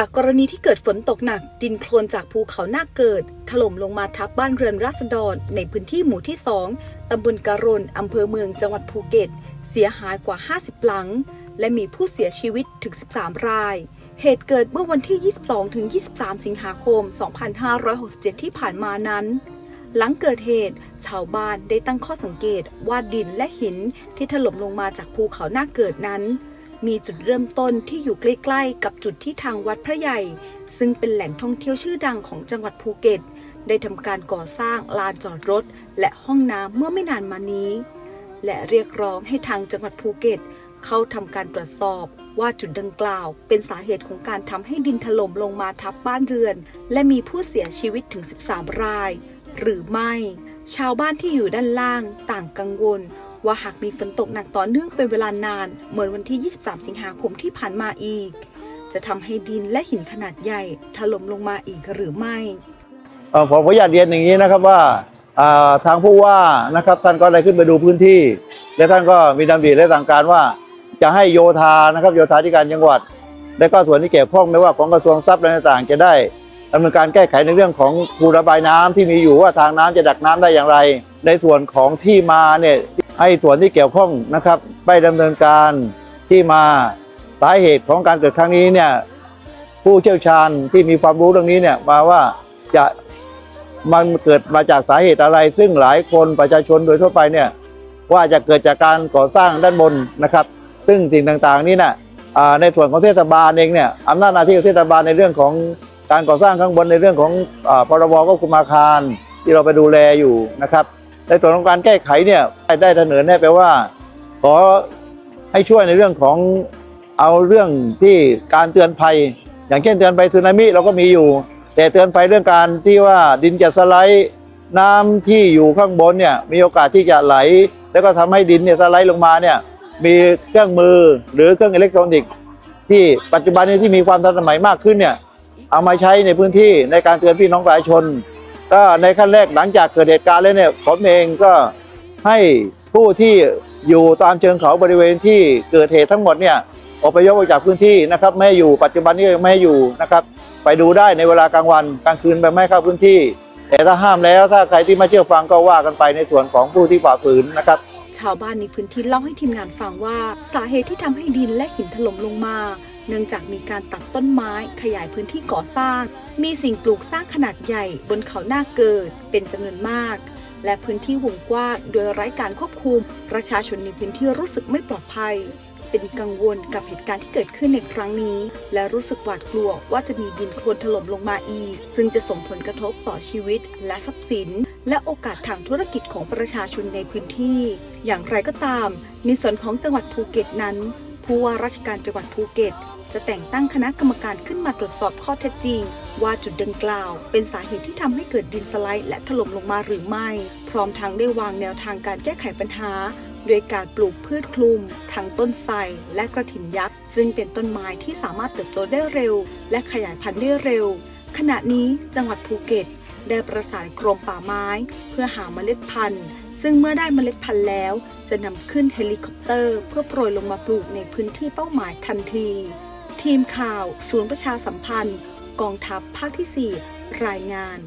จากกรณีที่เกิดฝนตกหนัก ดินโคลนจากภูเขาหน้าเกิด ถล่มลงมาทับบ้านเรือนราษฎร ในพื้นที่หมู่ที่ 2 ตำบลการนอำเภอเมืองจังหวัดภูเก็ต เสียหายกว่า 50 หลัง และมีผู้เสียชีวิตถึง 13 ราย เหตุเกิดเมื่อวันที่ 22-23 สิงหาคม 2567 ที่ผ่านมานั้น หลังเกิดเหตุ ชาวบ้านได้ตั้งข้อสังเกตว่าดินและหินที่ถล่มลงมาจากภูเขาหน้าเกิดนั้น มีจุดเริ่มต้นที่อยู่ใกล้ๆ กับจุดที่ทางวัดพระใหญ่ ซึ่งเป็นแหล่งท่องเที่ยวชื่อดังของจังหวัดภูเก็ต ได้ทำการก่อสร้างลานจอดรถ และห้องน้ำเมื่อไม่นานมานี้ และเรียกร้องให้ทางจังหวัดภูเก็ต เข้าทำการตรวจสอบว่าจุดดังกล่าว เป็นสาเหตุของการทำให้ดินถล่มลงมาทับบ้านเรือน และมีผู้เสียชีวิตถึง 13 ราย หรือไม่ ชาวบ้านที่อยู่ด้านล่างต่างกังวล ว่าหากมีฝนตกหนักต่อเนื่องเป็นเวลานาน เหมือนวันที่ 23 สิงหาคมที่ผ่านมาอีก จะทำให้ดินและหินขนาดใหญ่ถล่มลงมาอีกหรือไม่เอ่อผมขออนุญาตเรียนอย่างนี้นะครับว่าอ่าทางผู้ว่านะครับท่านก็ได้ขึ้นไปดูพื้นที่ และท่านก็มีดำริและสั่งการว่า จะให้โยธานะครับโยธาธิการจังหวัด และก็ส่วนที่เกี่ยวข้องไม่ว่าของกระทรวงทรัพย์อะไรต่างๆ จะได้ดำเนินการแก้ไขในเรื่องของคูระบายน้ำที่มีอยู่ว่าทางน้ำจะดักน้ำได้อย่างไร ในส่วนของที่มาเนี่ย ให้ส่วนที่เกี่ยวข้องนะครับไปดำเนินการที่มาสาเหตุของการเกิดครั้งนี้เนี่ยผู้เชี่ยวชาญที่มีความรู้เรื่องนี้เนี่ยมาว่าจะมันเกิดมาจากสาเหตุอะไร ซึ่งหลายคนประชาชนโดยทั่วไปเนี่ยว่าจะเกิดจากการก่อสร้างด้านบนนะครับ ซึ่งสิ่งต่างๆนี่นะอ่าในส่วนของเทศบาลเองเนี่ยอำนาจหน้าที่ของเทศบาลในเรื่องของการก่อสร้างข้างบนในเรื่องของอพรบควบคุมอาคารที่เราไปดูแลอยู่นะครับ ในส่วนของการแก้ไขเนี่ยได้เสนอแนะไปว่า ขอให้ช่วยในเรื่องของเอาเรื่องที่การเตือนภัย อย่างเช่นเตือนภัยสึนามิเราก็มีอยู่ แต่เตือนภัยเรื่องการที่ว่าดินจะสไลด์น้ำที่อยู่ข้างบนเนี่ยมีโอกาสที่จะไหล แล้วก็ทำให้ดินเนี่ยสไลด์ลงมาเนี่ยมีเครื่องมือหรือเครื่องอิเล็กทรอนิกส์ที่ปัจจุบันนี้ที่มีความทันสมัยมากขึ้นเนี่ยเอามาใช้ในพื้นที่ในการเตือนพี่น้องประชาชน ก็ในขั้นแรกหลังจากเกิดเหตุการณ์แล้วเนี่ยผมเองก็ให้ผู้ที่อยู่ตามเชิงเขาบริเวณที่เกิดเหตุทั้งหมดเนี่ยอพยพออกจากพื้นที่นะครับไม่อยู่ปัจจุบันนี้ยังไม่อยู่นะครับ ไปดูได้ในเวลากลางวันกลางคืนไปไม่เข้าพื้นที่ แต่ถ้าห้ามแล้วถ้าใครที่ไม่เชื่อฟังก็ว่ากันไปในส่วนของผู้ที่ฝ่าฝืนนะครับ ชาวบ้านในพื้นที่เล่าให้ทีมงานฟังว่าสาเหตุที่ทำให้ดินและหินถล่มลงมา เนื่องจากมีการตัดต้นไม้ขยายพื้นที่ก่อสร้าง มีสิ่งปลูกสร้างขนาดใหญ่บนเขาหน้าเกิดเป็นจำนวนมาก และพื้นที่วงกว้างโดยไร้การควบคุม ประชาชนในพื้นที่รู้สึกไม่ปลอดภัย เป็นกังวลกับเหตุการณ์ที่เกิดขึ้นในครั้งนี้ และรู้สึกหวาดกลัวว่าจะมีดินโคลนถล่มลงมาอีก ซึ่งจะส่งผลกระทบต่อชีวิตและทรัพย์สิน และโอกาสทางธุรกิจของประชาชนในพื้นที่ อย่างไรก็ตาม ในส่วนของจังหวัดภูเก็ตนั้น ผู้ว่าราชการจังหวัดภูเก็ต จะแต่งตั้งคณะกรรมการขึ้นมาตรวจสอบข้อเท็จจริง ว่าจุดดังกล่าว เป็นสาเหตุที่ทำให้เกิดดินสไลด์และถล่มลงมาหรือไม่ พร้อมทั้งได้วางแนวทางการแก้ไขปัญหาโดยการปลูกพืชคลุม ทั้งต้นไทรและกระถิ่นยักษ์ ซึ่งเป็นต้นไม้ที่สามารถเติบโตได้เร็ว และขยายพันธุ์ได้เร็ว ขณะนี้จังหวัดภูเก็ต ได้ประสานกรมป่าไม้ เพื่อหาเมล็ดพันธุ์ ซึ่งเมื่อได้เมล็ดพันธุ์แล้ว จะนำขึ้นเฮลิคอปเตอร์ เพื่อโปรยลงมาปลูกในพื้นที่เป้าหมายทันที ทีมข่าว ศูนย์ประชาสัมพันธ์ กองทัพภาคที่ 4 รายงาน